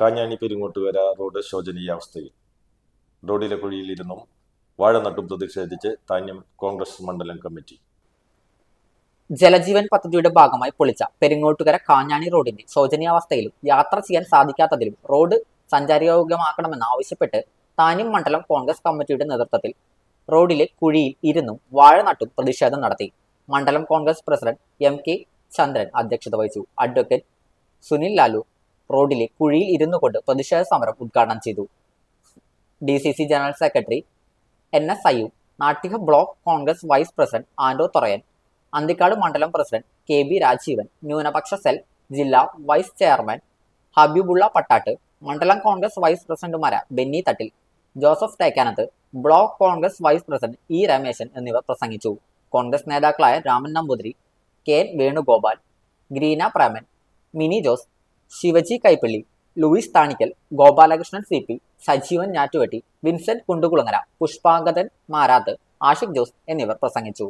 Kanjani Perungottukara road ശോചനീയ അവസ്ഥയിൽ. റോഡിലെ കുഴിയിലിരുന്നും വാഴ നട്ടും പ്രതിഷേധിച്ച് താന്യം കോൺഗ്രസ് മണ്ഡലം കമ്മിറ്റി. ജലജീവൻ പദ്ധതിയുടെ ഭാഗമായി പൊളിച്ച പെരിങ്ങോട്ടുകര കാഞ്ഞാണി റോഡിന്റെ ശോചനീയാവസ്ഥയിലും യാത്ര ചെയ്യാൻ സാധിക്കാത്തതിലും റോഡ് സഞ്ചാരയോഗ്യമാക്കണമെന്ന് ആവശ്യപ്പെട്ട് താനും മണ്ഡലം കോൺഗ്രസ് കമ്മിറ്റിയുടെ നേതൃത്വത്തിൽ റോഡിലെ കുഴിയിൽ ഇരുന്നും വാഴ നട്ടും പ്രതിഷേധം നടത്തി. മണ്ഡലം Congress president M K Chandran അധ്യക്ഷത വഹിച്ചു. അഡ്വക്കേറ്റ് സുനിൽ ലാലു റോഡിലെ കുഴിയിൽ ഇരുന്നു കൊണ്ട് പ്രതിഷേധ സമരം ഉദ്ഘാടനം ചെയ്തു. D C C general secretary N S Ayyu Nattika block Congress vice president Ando Thorayan Anthikad മണ്ഡലം പ്രസിഡന്റ് കെ ബി രാജീവൻ ന്യൂനപക്ഷ സെൽ ജില്ലാ വൈസ് ചെയർമാൻ ഹബീബുള്ള പട്ടാട്ട് മണ്ഡലം കോൺഗ്രസ് വൈസ് പ്രസിഡന്റുമാരായ Benny Thattil Joseph Thekkanath block Congress vice president E Rameshan എന്നിവർ പ്രസംഗിച്ചു. കോൺഗ്രസ് നേതാക്കളായ Raman Namboothiri K N Venugopal Greena Preman Mini Jose Shivaji Kaippally Louis Thanikkal Gopalakrishnan C P Sajeevan Njattuvetti Vincent Kundukulangara Pushpangadhan Marath Ashiq Jose എന്നിവർ പ്രസംഗിച്ചു.